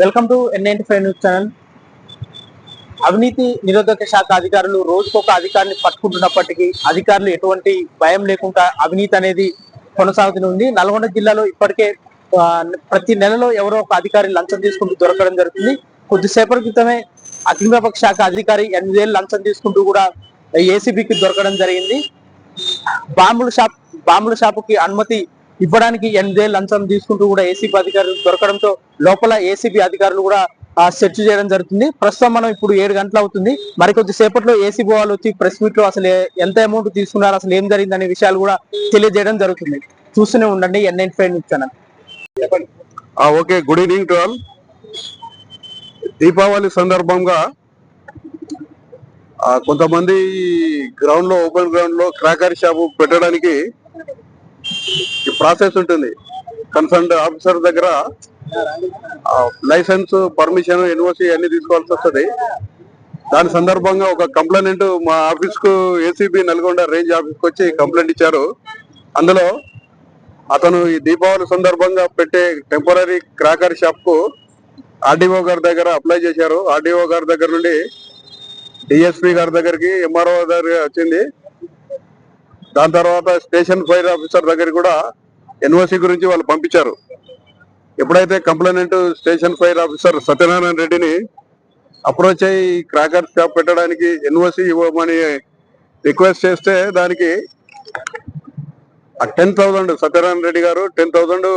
Welcome to N I N T five news channel. అవినీతి నిరోధక శాఖ అధికారులు రోజుకొక అధికారిని పట్టుకుంటున్నప్పటికీ అధికారులు ఎటువంటి భయం లేకుండా అవినీతి అనేది కొనసాగుతూనే ఉంది. నల్గొండ జిల్లాలో ఇప్పటికే ప్రతి నెలలో ఎవరో ఒక అధికారి లంచం తీసుకుంటూ దొరకడం జరుగుతుంది. కొద్దిసేపటి క్రితమే అగ్నిమాపక శాఖ అధికారి ఎనిమిది వేలు లంచం తీసుకుంటూ కూడా ఏసీబీకి దొరకడం జరిగింది. బాంబుల షాప్ బాంబుల షాపుకి అనుమతి ఇవ్వడానికి ఎనిమిదేళ్ళు లంచం తీసుకుంటూ కూడా ఏసీబీ అధికారులు దొరకడంతో లోపల ఏసీబీ అధికారులు కూడా సెర్చ్ చేయడం జరుగుతుంది. ప్రస్తుతం మనం ఇప్పుడు ఏడు గంటలు అవుతుంది. మరికొద్ది సేపట్లో ఏసీబీ వాళ్ళు వచ్చి ప్రెస్ మీట్లో అసలు ఎంత అమౌంట్ తీసుకున్నారు అసలు ఏం జరిగింది అనే విషయాలు కూడా తెలియజేయడం జరుగుతుంది. చూస్తూనే ఉండండి N N five news channel. Okay. Good evening to all. Deepavali సందర్భంగా కొంతమంది గ్రౌండ్లో ఓపెన్ గ్రౌండ్లో క్రాకర్ షాపు పెట్టడానికి ఈ ప్రాసెస్ ఉంటుంది. కన్సర్న్ ఆఫీసర్ దగ్గర లైసెన్స్ పర్మిషన్ ఎన్ఓసి అన్ని తీసుకోవాల్సి వస్తుంది. దాని సందర్భంగా ఒక కంప్లైంట్ మా ఆఫీస్కు ఏసీబీ నల్గొండ రేంజ్ ఆఫీస్కు వచ్చి కంప్లైంట్ ఇచ్చారు. అందులో అతను ఈ దీపావళి సందర్భంగా పెట్టే టెంపరీ క్రాకర్ షాప్కు ఆర్డీఓ గారి దగ్గర అప్లై చేశారు. ఆర్డీఓ గారి దగ్గర నుండి డిఎస్పీ గారి దగ్గరికి ఎంఆర్ఓ దగ్గర వచ్చింది. దాని తర్వాత స్టేషన్ ఫైర్ ఆఫీసర్ దగ్గర కూడా ఎన్ఓసి గురించి వాళ్ళు పంపించారు. ఎప్పుడైతే complaint station fire officer Satyanarayana రెడ్డిని అప్రోచ్ అయ్యి క్రాకర్ షాప్ పెట్టడానికి ఎన్ఓసి ఇవ్వమని రిక్వెస్ట్ చేస్తే దానికి టెన్ థౌసండ్ సత్యనారాయణ రెడ్డి గారు టెన్ థౌసండ్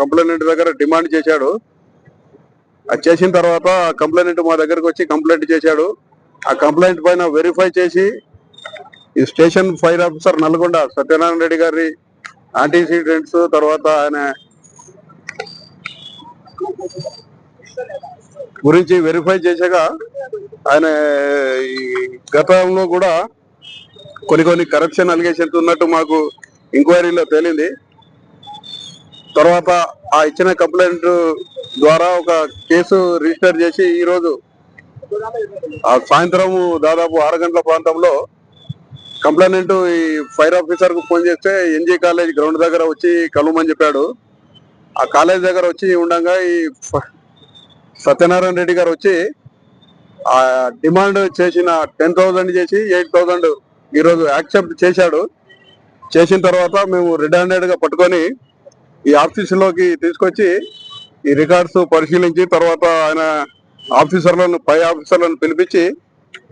కంప్లైంట్ దగ్గర డిమాండ్ చేశాడు. అది చేసిన తర్వాత కంప్లైంట్ మా దగ్గరకు వచ్చి కంప్లైంట్ చేశాడు. ఆ కంప్లైంట్ పైన వెరిఫై చేసి ఈ station fire officer Nalgonda Satyanarayana Reddy గారి ఆంటీసిడెంట్స్ తర్వాత ఆయన గురించి వెరిఫై చేశాక ఆయన ఈ గతంలో కూడా కొన్ని కొన్ని కరప్షన్ అలిగేషన్స్ ఉన్నట్టు మాకు ఎంక్వైరీలో తేలింది. తర్వాత ఆ ఇచ్చిన కంప్లైంట్ ద్వారా ఒక కేసు రిజిస్టర్ చేసి ఈరోజు ఆ సాయంత్రం దాదాపు ఆరు గంటల ప్రాంతంలో కంప్లైంట్ ఈ ఫైర్ ఆఫీసర్కు ఫోన్ చేస్తే ఎన్జీ కాలేజ్ గ్రౌండ్ దగ్గర వచ్చి కలవమని చెప్పాడు. ఆ కాలేజ్ దగ్గర వచ్చి ఉండగా ఈ ఫ- సత్యనారాయణ రెడ్డి గారు వచ్చి ఆ డిమాండ్ చేసిన టెన్ థౌసండ్ చేసి ఎయిట్ థౌసండ్ ఈరోజు యాక్సెప్ట్ చేశాడు. చేసిన తర్వాత మేము రెడ్ హ్యాండెడ్గా పట్టుకొని ఈ ఆఫీసులోకి తీసుకొచ్చి ఈ రికార్డ్స్ పరిశీలించి తర్వాత ఆయన ఆఫీసర్లను పై ఆఫీసర్లను పిలిపించి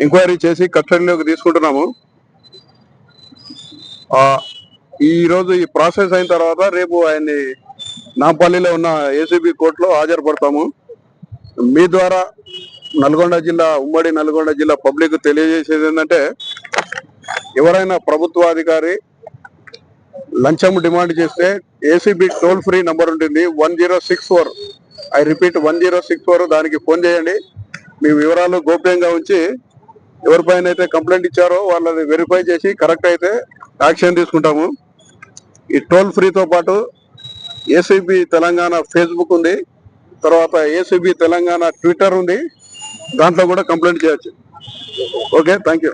ఎంక్వైరీ చేసి కస్టడీలోకి తీసుకుంటున్నాము. ఈ రోజు ఈ ప్రాసెస్ అయిన తర్వాత రేపు ఆయన్ని నాంపల్లిలో ఉన్న ఏసీబీ కోర్టులో హాజరుపడతాము. మీ ద్వారా నల్గొండ జిల్లా ఉమ్మడి నల్గొండ జిల్లా పబ్లిక్ తెలియజేసేది ఏంటంటే ఎవరైనా ప్రభుత్వాధికారి లంచం డిమాండ్ చేస్తే ఏసీబీ టోల్ ఫ్రీ నంబర్ ఉంటుంది one zero six four. I repeat one zero six four దానికి ఫోన్ చేయండి. మీ వివరాలు గోప్యంగా ఉంచి ఎవరిపైన అయితే కంప్లైంట్ ఇచ్చారో వాళ్ళని వెరిఫై చేసి కరెక్ట్ అయితే యాక్షన్ తీసుకుంటాము. ఈ టోల్ ఫ్రీతో పాటు ఏసీబీ తెలంగాణ ఫేస్బుక్ ఉంది. తర్వాత ఏసీబీ తెలంగాణ ట్విట్టర్ ఉంది. దాంట్లో కూడా కంప్లైంట్ చేయొచ్చు. Okay thank you